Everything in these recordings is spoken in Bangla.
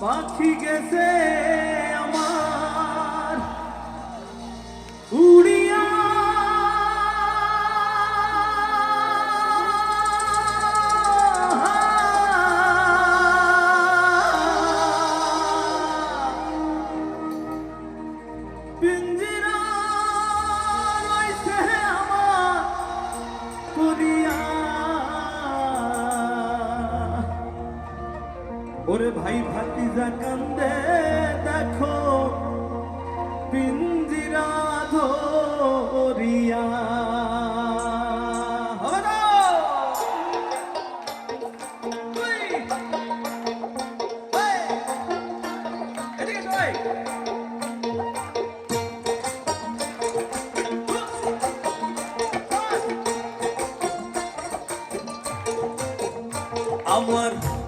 পাখি গেছে আমার। উড়ে ওরে ভাই ভাতিজা কান্দে দেখো পিঞ্জিরা ধরিয়া। আমার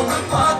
on the pot.